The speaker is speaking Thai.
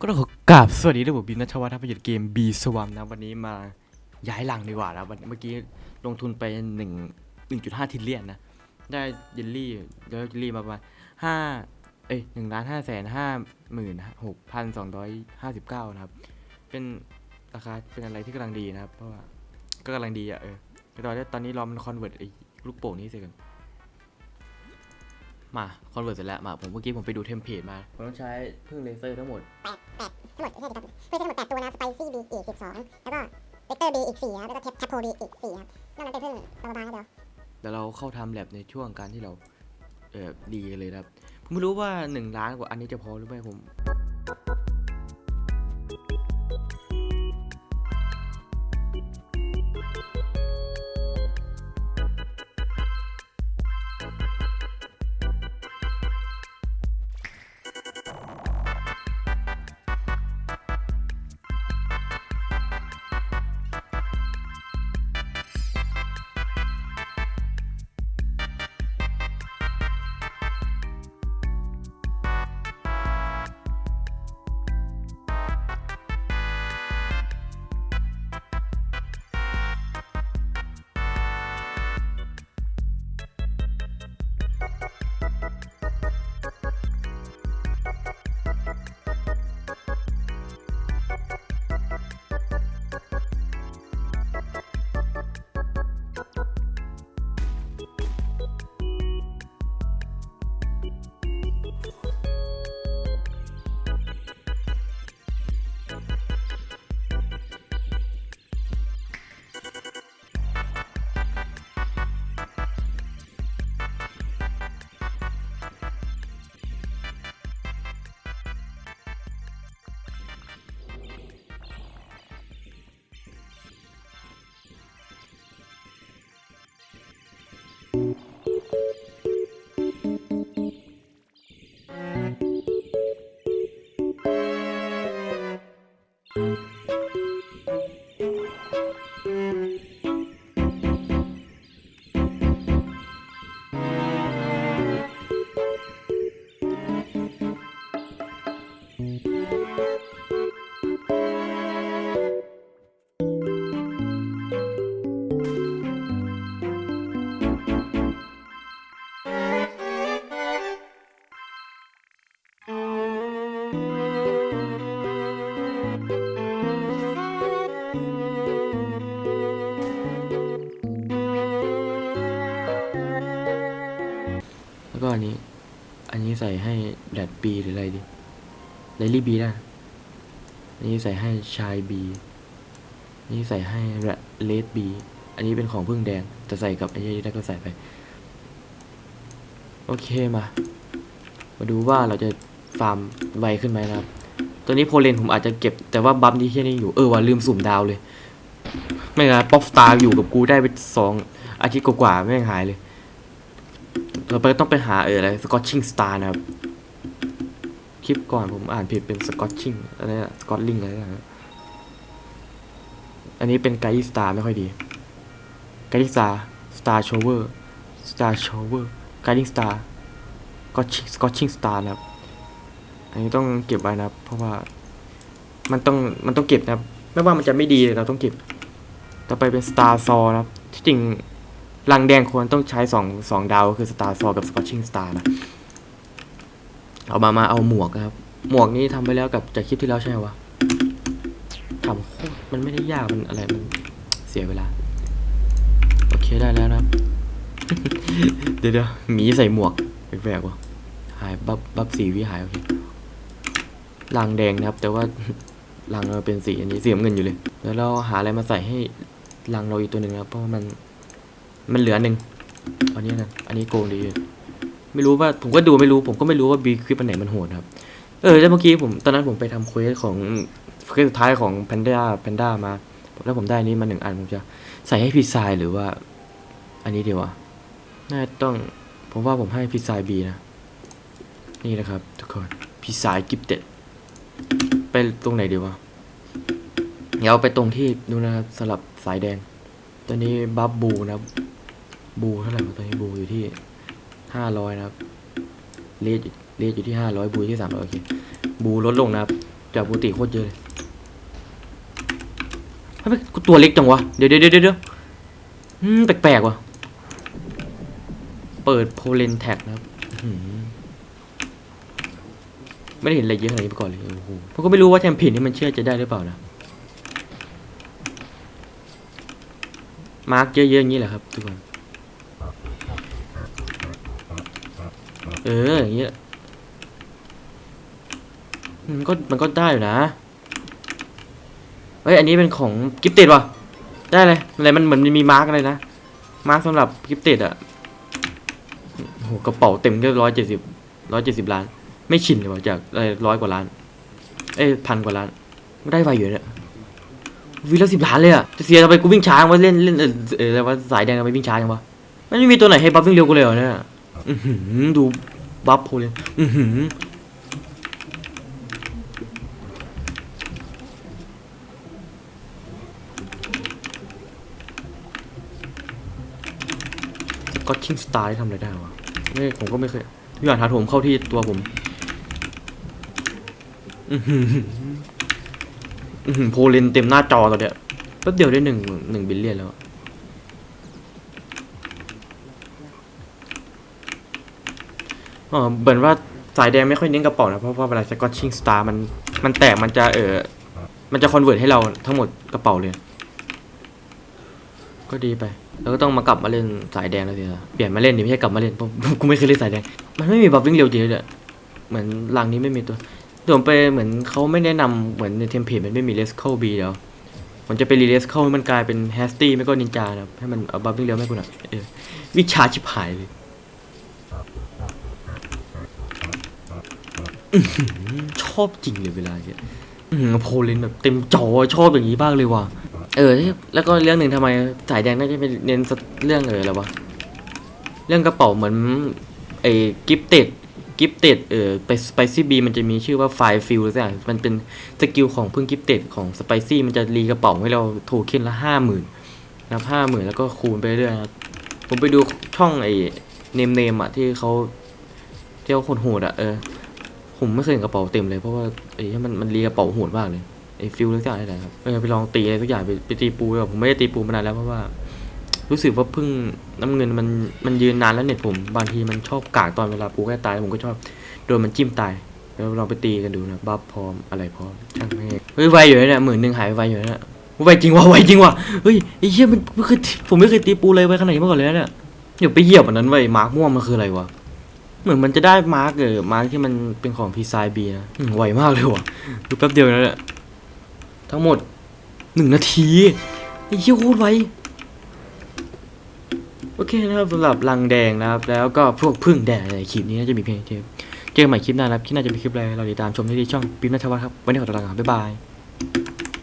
ก็ต้องขอกราบสวัสดีด้วยผมบินนัชวัฒน์ทัพยศเกม B สว m นะวันนี้มาย้ายหลังดีกว่านะวันเมื่อกี้ลงทุนไป1 1.5ทิลเลียนนะ ได้เยลลี่ได้เยลลี่มาประมาณห้าเอ้ยหนึ่งล้านห้าแสนห้าหมื่นหกพันสองร้อยห้าสิบเก้านะครับ เป็นราคาเป็นอะไรที่กำลังดีนะครับ เพราะว่าก็กำลังดีอะเออแต่ตอนนี้ตอนนี้รอมันคอนเวิร์ตไอ้ลูกโป่งนี้เสร็จก่อนมาคอนเวิร์ตเสร็จแล้วมาผมเมื่อกี้ผมไปดูเทมเพลตมาผมต้องใช้พึ่งเลเซอร์ทั้งหมด ทั้งหมดไม่ใช่ดิครับเพื่อทั้งหมดแปดตัวนะสไปซี่บีอีกสิบสองแล้วก็เวกเตอร์บีอีกสี่ครับแล้วก็แทปโพบีอีกสี่ครับนอกนั้นเป็นเพิ่งบางๆครับเดี๋ยวแล้วเราเข้าทำแลบในช่วงการที่เราเออดีกันเลยนะครับ ผมไม่รู้ว่า1ล้านกว่าอันนี้จะพอหรือไม่ผม แก็อันนี้ อันนี้ใส่ให้แดดบีหรืออะไรดีไดรี่บีนะอันนี้ใส่ให้ชายบีอันนี้ใส่ให้เลดบีอันนี้เป็นของพึ่งแดงจะใส่กับไอ้นี่ได้ก็ใส่ไป โอเคมา มาดูว่าเราจะฟาร์มไวขึ้นไหมนะครับตัวนี้โพเลนผมอาจจะเก็บแต่ว่าบัมที่แค่นี้อยู่ เออว่าลืมสุ่มดาวเลย ไม่งั้นป๊อปสตาร์อยู่กับกูได้ไปสองอาทิตย์กว่าๆไม่หายเลย เราไปต้องไปหาเอออะไรสกอตชิงสตาร์นะครับ คลิปก่อนผมอ่านผิดเป็นสกอตชิงอะไรอะสกอตลิงอะไรนะอันนี้เป็นไกด์สตาร์ไม่ค่อยดีไกด์สตาร์สตาร์โชเวอร์สตาร์โชเวอร์ไกด์สตาร์ก็สกอตชิงสตาร์นะครับ อันนี้ต้องเก็บไว้นะครับ เพราะว่ามันต้องมันต้องเก็บนะครับ ไม่ว่ามันจะไม่ดีเราต้องเก็บ ต่อไปเป็นสตาร์ซอนะครับที่จริง ลังแดงควรต้องใช้สองสองดาวก็คือสตาร์ซอกับสกอตชิงสตาร์นะ เอามามาเอาหมวกครับ หมวกนี้ทำไปแล้วกับจากคลิปที่แล้วใช่ไหมวะทำโคตรมันไม่ได้ยากมันอะไรมันเสียเวลา โอเคได้แล้วนะครับ เดี๋ยวเดี๋ยวหมีใส่หมวกแปลกๆวะหายบับบับสีวิหาย โอเคลังแดงนะครับ แต่ว่าลังเราเป็นสีอันนี้สีน้ำเงินอยู่เลย แล้วเราหาอะไรมาใส่ให้ลังเราอีกตัวหนึ่งครับเพราะมัน มันเหลือหนึ่งอันนี้นะอันนี้โกงดี ไม่รู้ว่าผมก็ดูไม่รู้ ผมก็ไม่รู้ว่าบีคลิปอันไหนมันโหดครับ เออแล้วเมื่อกี้ผมตอนนั้นผมไปทำเควสของเควสสุดท้ายของแพนด้าแพนด้ามาแล้วผมได้อันนี้มาหนึ่งอันผมจะใส่ให้พีซายหรือว่า อันนี้ดีวะน่าจะต้องผมว่าผมให้พีซายบีนะ นี่นะครับ ทุกคนพีซายกิฟเต็ดไปตรงไหนดีวะเดี๋ยวเอาไปตรงที่ดูนะครับสลับสายแดงตอนนี้บัฟบูนะครับ บูเท่าไหร่ตอนนี้บูอยู่ที่ห้าร้อยนะครับเลดเลดอยู่ที่ห้าร้อยบูอยู่ที่สามร้อยโอเคบูลดลงนะครับจากปกติโคตรเยอะเลยทำไมกูตัวเล็กจังวะ เดี๋ยวเดี๋ยวเดี๋ยวเดี๋ยวอืมแปลกๆว่ะ เปิดโพเลนแท็กนะครับไม่ได้เห็นอะไรเยอะขนาดนี้มาก่อนเลยโอ้โหผมก็ไม่รู้ว่าแทมผินนี่มันเชื่อจะได้หรือเปล่านะ มาร์กเยอะๆอย่างนี้แหละครับทุกคน เอออย่างนี้แหละมันก็มันก็ได้อยู่นะเฮ้ยอันนี้เป็นของกิฟติดว่ะได้เลยอะไรมันเหมือนมีมาร์กอะไรนะมาร์กสำหรับกิฟติดอะโอ้โหกระเป๋าเต็มก็ร้อยเจ็ดสิบร้อยเจ็ดสิบล้าน ไม่ชินเลยว่ะจากร้อยกว่าล้าน เอ้ยพันกว่าล้านไม่ได้ไวอยู่เนี่ยวิ่งแล้วสิบล้านเลยอะจะเสียทำไมกูวิ่งช้าว่าเล่นเล่นเอออะไรว่าสายแดงทำไมวิ่งช้าจังวะมันไม่มีตัวไหนให้บัฟวิ่งเร็วกูเลยเหรอเนี่ยดู บัฟโพเลยอือหือก็ชิงสตาร์ได้ทำอะไรได้วะไม่ผมก็ไม่เคยทุกอย่างถาโถมเข้าที่ตัวผม อือหืออือหือโพลินเต็มหน้าจอตอนเนี้ยแป๊บเดียวได้หนึ่งหนึ่งบิลเลียนแล้ว อ๋อเหมือนว่าสายแดงไม่ค่อยเน้นกระเป๋านะ เพราะว่าเวลาสกอตชิงสตาร์มันมันแตกมันจะเออมันจะคอนเวิร์ตให้เราทั้งหมดกระเป๋าเลย ก็ดีไป แล้วก็ต้องมากลับมาเล่นสายแดงแล้วสินะเปลี่ยนมาเล่นดิไม่ใช่กลับมาเล่นเพราะกูไม่เคยเล่นสายแดง มันไม่มีบัฟวิ่งเร็วจริงเลยเหมือนลังนี้ไม่มีตัวเดี๋ยวผมไปเหมือนเขาไม่แนะนำเหมือนในเทมเพลตมันไม่มีเลสเข้าบีแล้วมันจะไปรีเลสเข้าให้มันกลายเป็นแฮสตี้ไม่ก็นินจานะให้มันเอาบัฟวิ่งเร็วไม่กูน่อยเออวิชาชิบหายเลยอื้อหือ ชอบจริงเลยเวลาเนี่ยโพลินแบบเต็มจอชอบอย่างนี้บ้างเลยว่ะเออ แล้วก็เรื่องหนึ่งทำไมสายแดงน่าจะไปเน้นเรื่องเอออะไรวะเรื่องกระเป๋าเหมือนไอ้กิฟเต็ดกิฟเต็ดเออไปสไปซี่บีมันจะมีชื่อว่าไฟฟิลสักอย่างมันเป็นสกิลของพึ่งกิฟเต็ดของสไปซี่มันจะรีกระเป๋าให้เราโทเค็นละห้าหมื่นนะครับห้าหมื่นแล้วก็คูณไปเรื่อยๆนะครับผมไปดูช่องไอ้เนมเนมอะที่เขาเที่เขาคนโหดอะเออ ผมไม่เคยเห็นกระเป๋าเต็มเลยเพราะว่าไอ้ที่มันมันรีกระเป๋าโหดมากเลยไอ้ฟิลสักอย่างนี่แหละครับเออไปลองตีอะไรสักอย่างไปไปตีปูดีกว่าผมไม่ได้ตีปูมานานแล้วเพราะว่า รู้สึกว่าพึ่งน้ำเงินมันมันยืนนานแล้วเน็ตผมบางทีมันชอบกากตอนเวลาปูใกล้ตายผมก็ชอบโดนมันจิ้มตายแล้วลองไปตีกันดูนะบัฟพร้อมอะไรพร้อมช่างแม่เฮ้ยไวอยู่เนี่ยหมื่นหนึ่งหายไวอยู่เนี่ยไวจริงว่ะไวจริงว่ะเฮ้ยไอ้เหี้ยมันไม่เคยผมไม่เคยตีปูเลยไวขนาดนี้มาก่อนเลยเนี่ยเดี๋ยวไปเหยียบอันนั้นไว้มาร์กม่วงมันคืออะไรวะ เหมือนมันจะได้มาร์กเออมาร์กที่มันเป็นของพีไซบีนะอืมไวมากเลยว่ะดูแป๊บเดียวนะเนี่ยทั้งหมดหนึ่งนาทีไอ้เหี้ยโคตรไวโอเคนะครับสำหรับลังแดงนะครับ แล้วก็พวกพึ่งแดงในคลิปนี้น่าจะมีเพียงเท่านี้เจอกันใหม่คลิปหน้านะครับที่น่าจะมีคลิปอะไรเราติดตามชมได้ที่ช่องปิ๊มนัทวัฒน์ครับวันนี้ขอตัวลาไปก่อนบ๊ายบาย